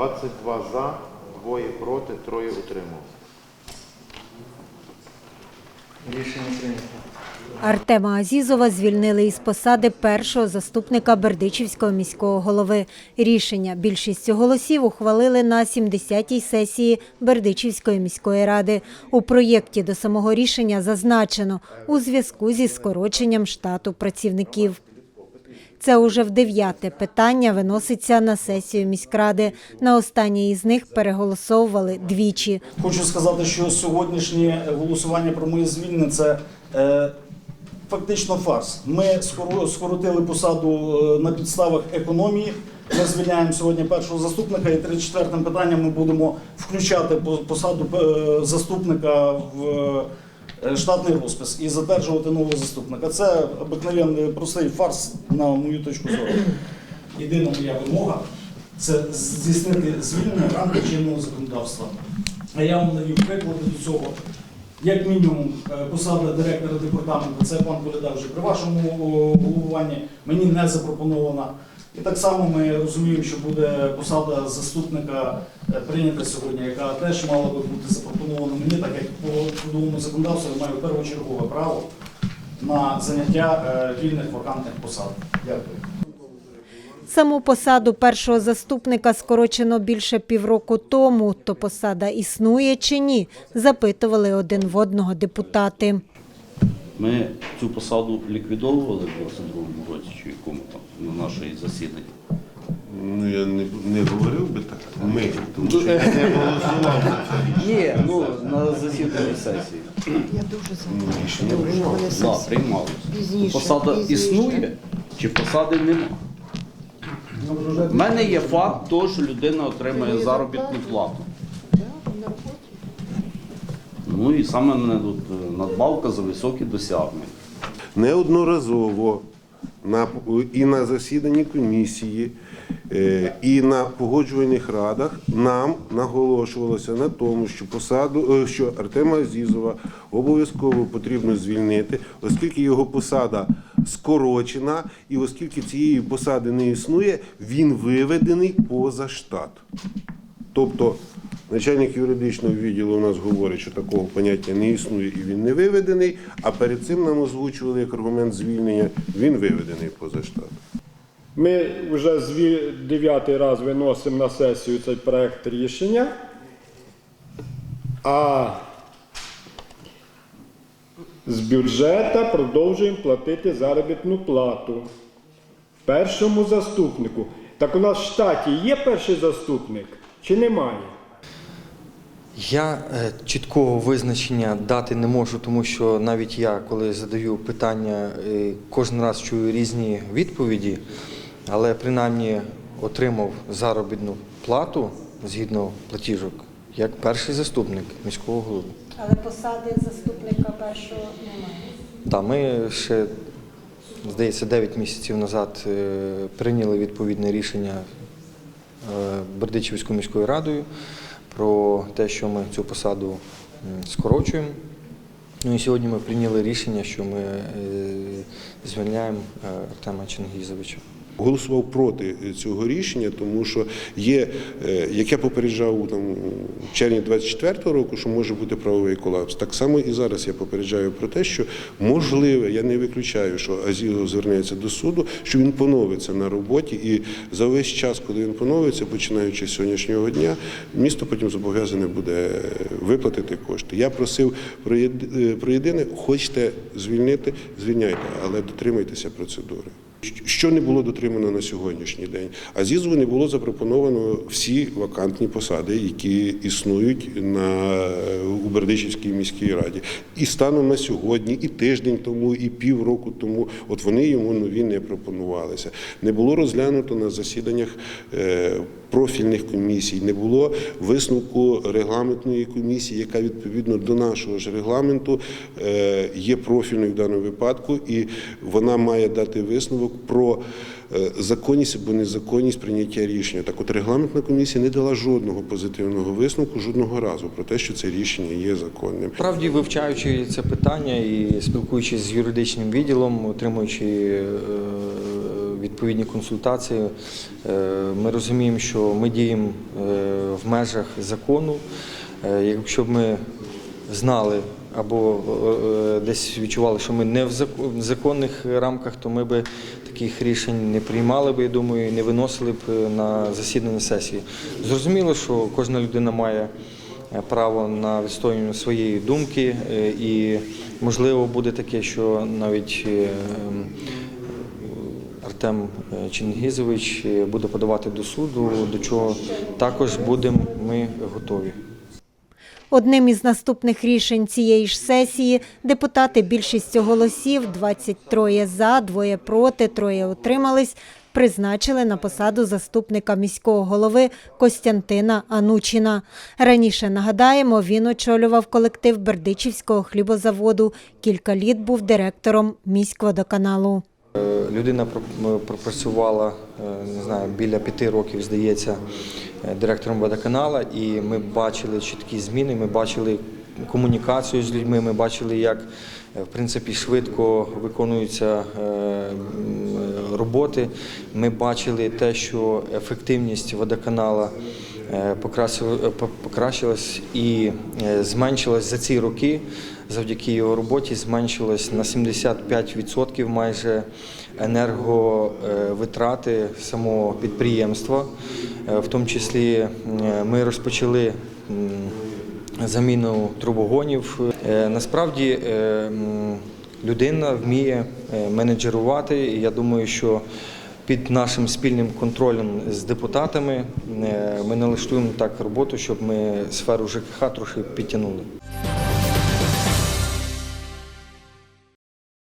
22 за, двоє проти, троє утрималися. Рішення прийнято. Артема Азізова звільнили із посади першого заступника Бердичівського міського голови. Рішення більшістю голосів ухвалили на 70-й сесії Бердичівської міської ради. У проєкті до самого рішення зазначено у зв'язку зі скороченням штату працівників. Це уже в дев'яте питання виноситься на сесію міськради. На останнє із них переголосовували двічі. Хочу сказати, що сьогоднішнє голосування про моє звільнення це е, фактично фарс. Ми скоро- скоротили посаду е, на підставах економії. Ми звільняємо сьогодні першого заступника, і 34 питанням ми будемо включати по- посаду е, заступника в штатний розпис і затверджувати нового заступника. Це обикновенний простий фарс, на мою точку зору. Єдина моя вимога це здійснити звільнення в рамках чинного законодавства. А я вам навів приклади до цього. Як мінімум, е, посада директора департаменту, це пан Коляда вже при вашому головуванні, мені не запропонована. І так само ми розуміємо, що буде посада заступника е, прийнята сьогодні, яка теж мала би бути запропонована мені, так як по трудовому законодавству я маю першочергове право на заняття е, вільних вакантних посад. Дякую. Саму посаду першого заступника скорочено більше півроку тому. То посада існує чи ні? Запитували один в одного депутати. Ми цю посаду ліквідовували в 22-му році, чи якому там на нашій засіданні. Ну я не, не говорив би так. Ми, тому що я не голосував за це. Ні, ну на засіданні сесії. Я дуже за Ну, що рішення Да. Пізніше, Посада пізніше. існує чи посади нема? У мене є факт того, що людина отримує заробітну плату. Да, на роботі. Ну і саме мене тут е, надбавка за високі досягнення. Неодноразово на, і на засіданні комісії, е, і на погоджувальних радах нам наголошувалося на тому, що посаду, е, що Артема Азізова обов'язково потрібно звільнити, оскільки його посада скорочена, і оскільки цієї посади не існує, він виведений поза штат. Тобто начальник юридичного відділу у нас говорить, що такого поняття не існує і він не виведений, а перед цим нам озвучували як аргумент звільнення, він виведений поза штат. Ми вже дев'ятий раз виносимо на сесію цей проект рішення. А з бюджету продовжуємо платити заробітну плату першому заступнику. Так у нас в штаті є перший заступник чи немає? Я е, чіткого визначення дати не можу, тому що навіть я, коли задаю питання, е, кожен раз чую різні відповіді, але принаймні отримав заробітну плату згідно платіжок як перший заступник міського голови. Але посади заступника першого немає. Та ми ще, здається, 9 місяців назад е, прийняли відповідне рішення Бердичівською міською радою про те, що ми цю посаду скорочуємо. Ну і сьогодні ми прийняли рішення, що ми е, звільняємо е, Артема Чингізовича. Голосував проти цього рішення, тому що є, е, як я попереджав там, в червні 24-го року, що може бути правовий колапс. Так само і зараз я попереджаю про те, що можливе, я не виключаю, що Азілов звернеться до суду, що він поновиться на роботі, і за весь час, коли він поновиться, починаючи з сьогоднішнього дня, місто потім зобов'язане буде виплатити кошти. Я просив про єдине, хочете звільнити, звільняйте, але дотримайтеся процедури. Що не було дотримано на сьогоднішній день? Азізову не було запропоновано всі вакантні посади, які існують на у Бердичівській міській раді. І станом на сьогодні, і тиждень тому, і півроку тому, от вони йому нові не пропонувалися. Не було розглянуто на засіданнях е, профільних комісій, не було висновку регламентної комісії, яка відповідно до нашого ж регламенту е, є профільною в даному випадку, і вона має дати висновок про е, законність або незаконність прийняття рішення. Так от регламентна комісія не дала жодного позитивного висновку жодного разу про те, що це рішення є законним. Справді, вивчаючи це питання і спілкуючись з юридичним відділом, отримуючи е, відповідні консультації. Е, Ми розуміємо, що ми діємо в межах закону. Якщо б ми знали або е, десь відчували, що ми не в зако- законних рамках, то ми би таких рішень не приймали би, я думаю, і не виносили б е, на засідання сесії. Зрозуміло, що кожна людина має е, право на відстоювання своєї думки, е, і можливо буде таке, що навіть е, Артем е, Чингізович е, буде подавати до суду, до чого також будемо ми готові. Одним із наступних рішень цієї ж сесії депутати більшістю голосів 23 за, двоє проти, троє утримались. Призначили на посаду заступника міського голови Костянтина Анучина. Раніше нагадаємо, він очолював колектив Бердичівського хлібозаводу. Кілька літ був директором міськводоканалу. Е, Людина пропрацювала е, не знаю, біля п'яти років, здається, е, директором водоканала, і ми бачили чіткі зміни. Ми бачили комунікацію з людьми. Ми бачили, як в принципі швидко виконуються роботи. Ми бачили те, що ефективність водоканала е, е, по- покращилась і е, зменшилась за ці роки. Завдяки його роботі зменшилось на 75% майже енерговитрати самого підприємства. В тому числі ми розпочали заміну трубогонів. Насправді людина вміє менеджерувати. І я думаю, що під нашим спільним контролем з депутатами е, ми налаштуємо так роботу, щоб ми сферу ЖКХ трохи підтягнули.